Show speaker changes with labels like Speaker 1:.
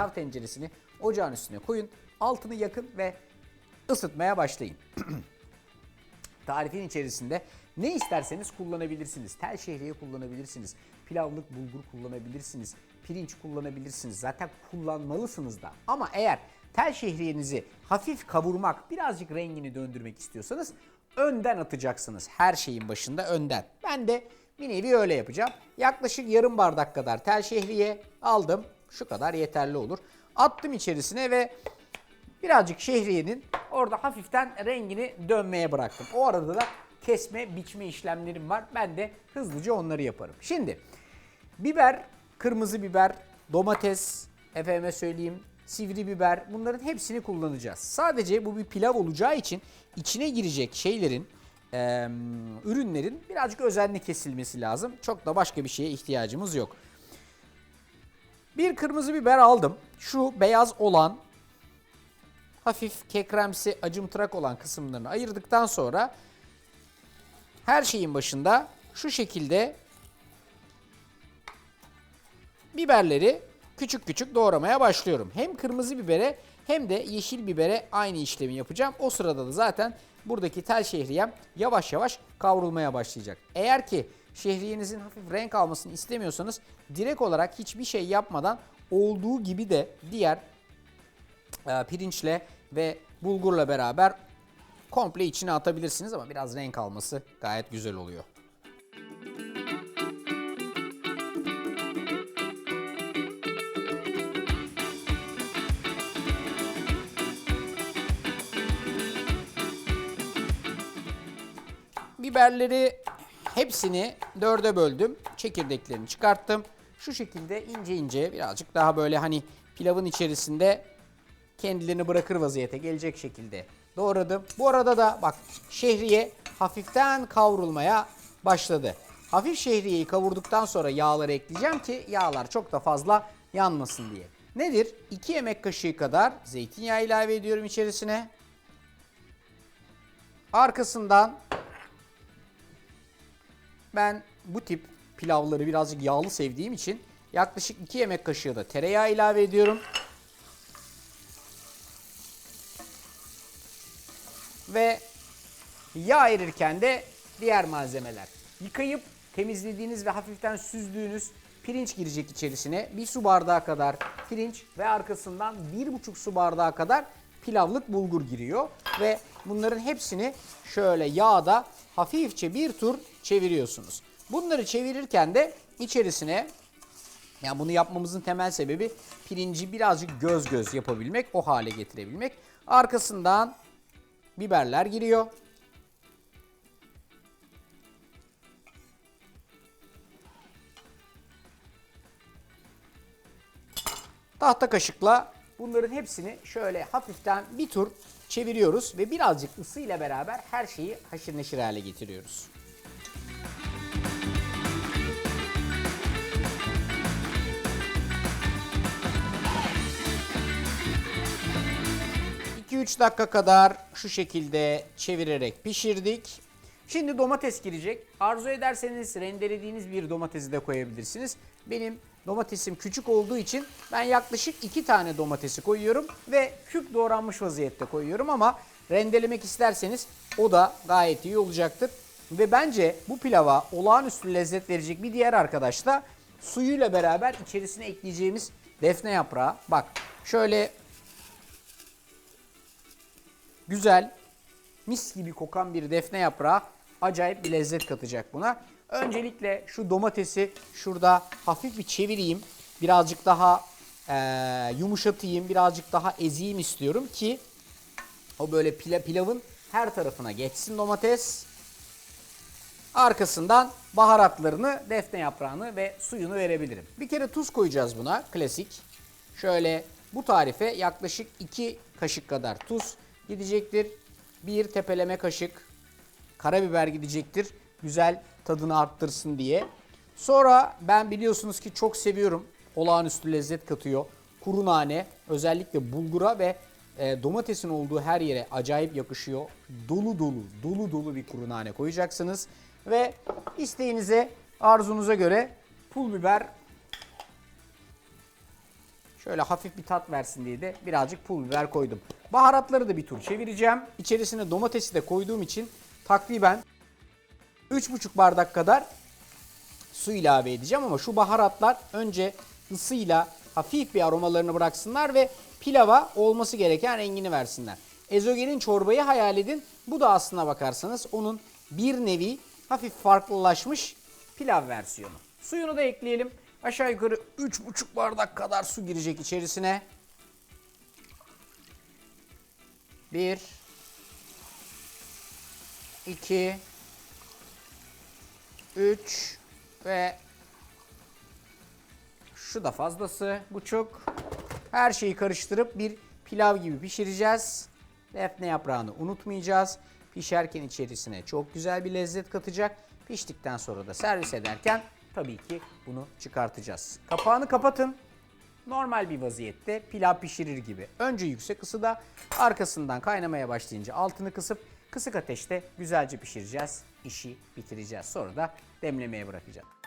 Speaker 1: pilav tenceresini ocağın üstüne koyun. Altını yakın ve ısıtmaya başlayın. Tarifin içerisinde ne isterseniz kullanabilirsiniz. Tel şehriye kullanabilirsiniz. Pilavlık bulgur kullanabilirsiniz. Pirinç kullanabilirsiniz. Zaten kullanmalısınız da. Ama eğer tel şehriyenizi hafif kavurmak, birazcık rengini döndürmek istiyorsanız önden atacaksınız. Her şeyin başında önden. Ben de bir nevi öyle yapacağım. Yaklaşık yarım bardak kadar tel şehriye aldım. Şu kadar yeterli olur. Attım içerisine ve Birazcık şehriyenin orada hafiften rengini dönmeye bıraktım. O arada da kesme, biçme işlemlerim var. Ben de hızlıca onları yaparım. Şimdi biber, kırmızı biber, domates, efendime söyleyeyim sivri biber bunların hepsini kullanacağız. Sadece bu bir pilav olacağı için içine girecek şeylerin, eee, ürünlerin birazcık özenli kesilmesi lazım. Çok da başka bir şeye ihtiyacımız yok. Bir kırmızı biber aldım. Şu beyaz olan hafif kekremsi acımtırak olan kısımlarını ayırdıktan sonra her şeyin başında şu şekilde biberleri küçük küçük doğramaya başlıyorum. Hem kırmızı bibere hem de yeşil bibere aynı işlemi yapacağım. O sırada da zaten buradaki tel şehriyem yavaş yavaş kavrulmaya başlayacak. Eğer ki şehriyenizin hafif renk almasını istemiyorsanız direkt olarak hiçbir şey yapmadan olduğu gibi de diğer e, pirinçle ve bulgurla beraber komple içine atabilirsiniz ama biraz renk alması gayet güzel oluyor. Biberleri hepsini dörde böldüm. Çekirdeklerini çıkarttım. Şu şekilde ince ince birazcık daha böyle hani pilavın içerisinde kendilerini bırakır vaziyete gelecek şekilde doğradım. Bu arada da bak şehriye hafiften kavrulmaya başladı. Hafif şehriyeyi kavurduktan sonra yağları ekleyeceğim ki yağlar çok da fazla yanmasın diye. Nedir? 2 yemek kaşığı kadar zeytinyağı ilave ediyorum içerisine. Arkasından ben bu tip pilavları birazcık yağlı sevdiğim için yaklaşık 2 yemek kaşığı da tereyağı ilave ediyorum. Ve yağ erirken de diğer malzemeler. Yıkayıp temizlediğiniz ve hafiften süzdüğünüz pirinç girecek içerisine. Bir su bardağı kadar pirinç ve arkasından bir buçuk su bardağı kadar pilavlık bulgur giriyor. Ve bunların hepsini şöyle yağda hafifçe bir tur çeviriyorsunuz. Bunları çevirirken de içerisine yani bunu yapmamızın temel sebebi pirinci birazcık göz göz yapabilmek, o hale getirebilmek. Arkasından biberler giriyor. Tahta kaşıkla bunların hepsini şöyle hafiften bir tur çeviriyoruz ve birazcık ısıyla beraber her şeyi haşır neşir hale getiriyoruz. ...2-3 dakika kadar şu şekilde çevirerek pişirdik. Şimdi domates girecek. Arzu ederseniz rendelediğiniz bir domatesi de koyabilirsiniz. Benim domatesim küçük olduğu için ben yaklaşık 2 tane domatesi koyuyorum ve küp doğranmış vaziyette koyuyorum ama rendelemek isterseniz o da gayet iyi olacaktır. Ve bence bu pilava olağanüstü lezzet verecek bir diğer arkadaş da suyuyla beraber içerisine ekleyeceğimiz defne yaprağı. Bak şöyle güzel, mis gibi kokan bir defne yaprağı acayip bir lezzet katacak buna. Öncelikle şu domatesi şurada hafif bir çevireyim. Birazcık daha eee, yumuşatayım, birazcık daha ezeyim istiyorum ki o böyle pila, pilavın her tarafına geçsin domates. Arkasından baharatlarını, defne yaprağını ve suyunu verebilirim. Bir kere tuz koyacağız buna, klasik. Şöyle bu tarife yaklaşık 2 kaşık kadar tuz gidecektir. Bir tepeleme kaşık karabiber gidecektir. Güzel tadını arttırsın diye. Sonra ben biliyorsunuz ki çok seviyorum. Olağanüstü lezzet katıyor. Kuru nane özellikle bulgura ve e, domatesin olduğu her yere acayip yakışıyor. Dolu dolu, dolu dolu bir kuru nane koyacaksınız. Ve isteğinize, arzunuza göre pul biber Şöyle hafif bir tat versin diye de birazcık pul biber koydum. Baharatları da bir tur çevireceğim. İçerisine domatesi de koyduğum için takriben 3,5 bardak kadar su ilave edeceğim ama şu baharatlar önce ısıyla hafif bir aromalarını bıraksınlar ve pilava olması gereken rengini versinler. Ezogelin çorbayı hayal edin. Bu da aslına bakarsanız onun bir nevi hafif farklılaşmış pilav versiyonu. Suyunu da ekleyelim. Aşağı yukarı 3,5 bardak kadar su girecek içerisine. 1 2 3 ve şu da fazlası buçuk. Her şeyi karıştırıp bir pilav gibi pişireceğiz. Defne yaprağını unutmayacağız. Pişerken içerisine çok güzel bir lezzet katacak. Piştikten sonra da servis ederken tabii ki bunu çıkartacağız. Kapağını kapatın. Normal bir vaziyette pilav pişirir gibi. Önce yüksek ısıda arkasından kaynamaya başlayınca altını kısıp kısık ateşte güzelce pişireceğiz. İşi bitireceğiz. Sonra da demlemeye bırakacağız.